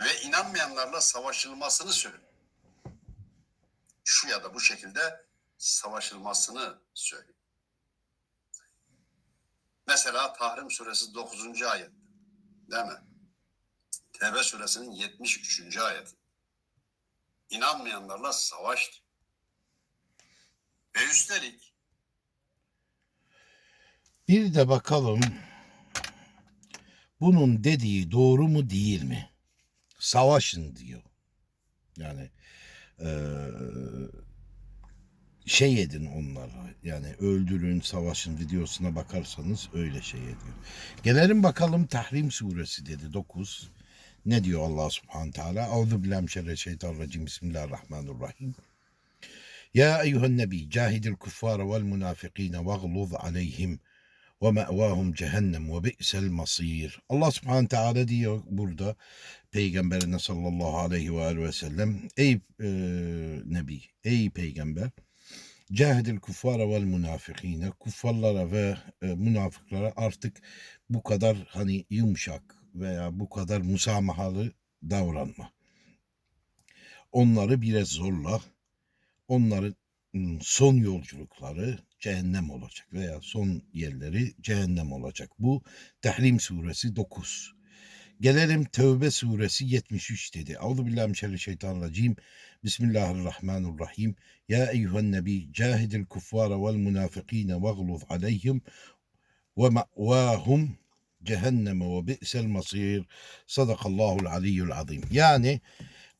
ve inanmayanlarla savaşılmasını söylüyor. Şu ya da bu şekilde savaşılmasını söylüyor. Mesela Tahrim suresi 9. ayet. Değil mi? Tevbe suresinin 73. ayeti. İnanmayanlarla savaş diyor. Ve üstelik Bir de bakalım bunun dediği doğru mu değil mi? Savaşın diyor. Yani eee, şey edin onlara. Yani öldürün, savaşın videosuna bakarsanız öyle şey ediyor. Gelelim bakalım Tahrim suresi dedi 9. Ne diyor Allah subhanahu teala? Euzu billahi mineşşeytanirracim. Bismillahirrahmanirrahim. Ya eyyühen nebi cahidil kuffara vel münafikine vaghluz aleyhim ve me'vahum cehennem ve bi'sel masir. Allah subhanahu teala diyor burada peygamberine sallallahu aleyhi ve aleyhi ve sellem ey e, nebi ey peygamber cahidil kuffara vel münafikine kuffarlara ve e, münafıklara artık bu kadar hani yumuşak veya bu kadar musamahalı davranma. Onları biraz zorla. Onların ım, son yolculukları cehennem olacak veya son yerleri cehennem olacak. Bu Tahrim suresi 9. Gelelim Tevbe suresi 73 dedi. Euzu billahi mineşşeytanirracim. Bismillahirrahmanirrahim. Ya eyyühen nebi cahidil kuffara vel münafikine vaghluz aleyhim ve ma'vahum cehenneme ve bi'sel masir. Sadakallahul aliyyul azim. Yani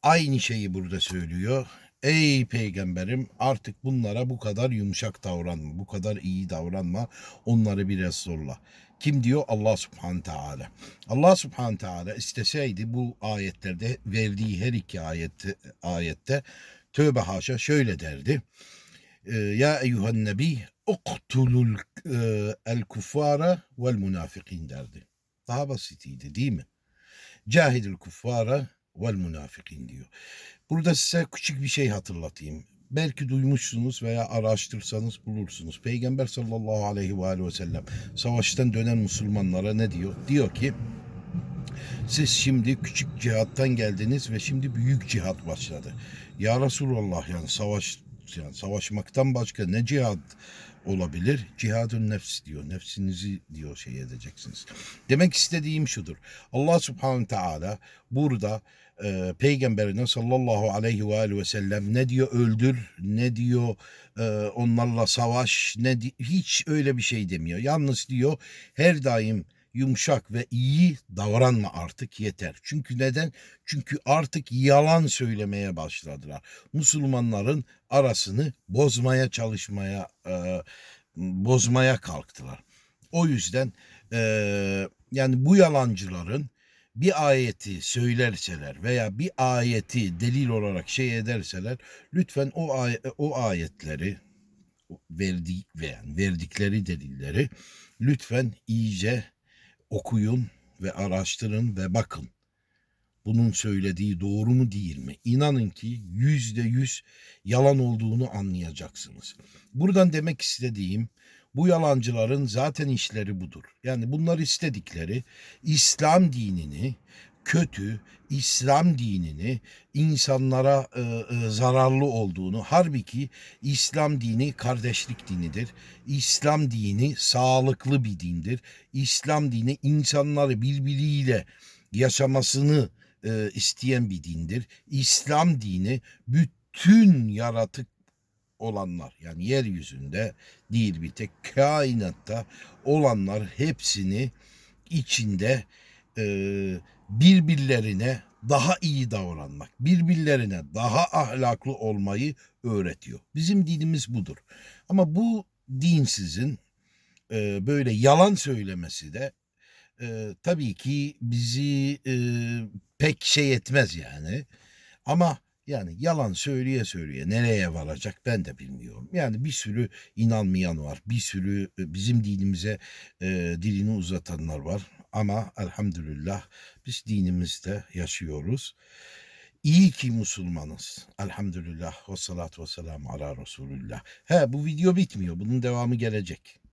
aynı şeyi burada söylüyor. Ey peygamberim artık bunlara bu kadar yumuşak davranma, bu kadar iyi davranma, onları biraz zorla. Kim diyor? Allah subhanahu teala. Allah subhanahu teala isteseydi bu ayetlerde verdiği her iki ayette, ayette tövbe haşa şöyle derdi. Ee, Ya eyyühen nebi uktulul e, el kuffara vel münafikin derdi. Daha basitiydi değil mi? Cahidül kuffara vel münafikin diyor. Burada size küçük bir şey hatırlatayım. Belki duymuşsunuz veya araştırsanız bulursunuz. Peygamber sallallahu aleyhi ve sellem savaştan dönen Müslümanlara ne diyor? Diyor ki siz şimdi küçük cihattan geldiniz ve şimdi büyük cihat başladı. Ya Resulallah yani savaş yani savaşmaktan başka ne cihat olabilir? Cihadun nefs diyor. Nefsinizi diyor şey edeceksiniz. Demek istediğim şudur. Allah subhanahu teala burada e, peygamberine sallallahu aleyhi ve aleyhi ve sellem ne diyor öldür, ne diyor e, onlarla savaş, ne hiç öyle bir şey demiyor. Yalnız diyor her daim yumuşak ve iyi davranma artık yeter. Çünkü neden? Çünkü artık yalan söylemeye başladılar. Müslümanların arasını bozmaya çalışmaya, e, bozmaya kalktılar. O yüzden e, yani bu yalancıların bir ayeti söylerseler veya bir ayeti delil olarak şey ederseler lütfen o ay- o ayetleri verdik veya verdikleri delilleri lütfen iyice okuyun ve araştırın ve bakın. Bunun söylediği doğru mu değil mi? İnanın ki yüzde yüz yalan olduğunu anlayacaksınız. Buradan demek istediğim bu yalancıların zaten işleri budur. Yani bunlar istedikleri İslam dinini kötü İslam dinini insanlara e, e, zararlı olduğunu halbuki İslam dini kardeşlik dinidir. İslam dini sağlıklı bir dindir. İslam dini insanları birbiriyle yaşamasını e, isteyen bir dindir. İslam dini bütün yaratık olanlar yani yeryüzünde değil bir tek kainatta olanlar hepsini içinde e, birbirlerine daha iyi davranmak, birbirlerine daha ahlaklı olmayı öğretiyor. Bizim dinimiz budur. Ama bu dinsizin e, böyle yalan söylemesi de e, tabii ki bizi e, pek şey etmez yani. Ama yani yalan söyleye söyleye nereye varacak ben de bilmiyorum. Yani bir sürü inanmayan var. Bir sürü e, bizim dinimize e, dilini uzatanlar var. Ama elhamdülillah biz dinimizde yaşıyoruz. İyi ki Müslümanız. Elhamdülillah ve salatu ve selamu ala Resulullah. He bu video bitmiyor. Bunun devamı gelecek.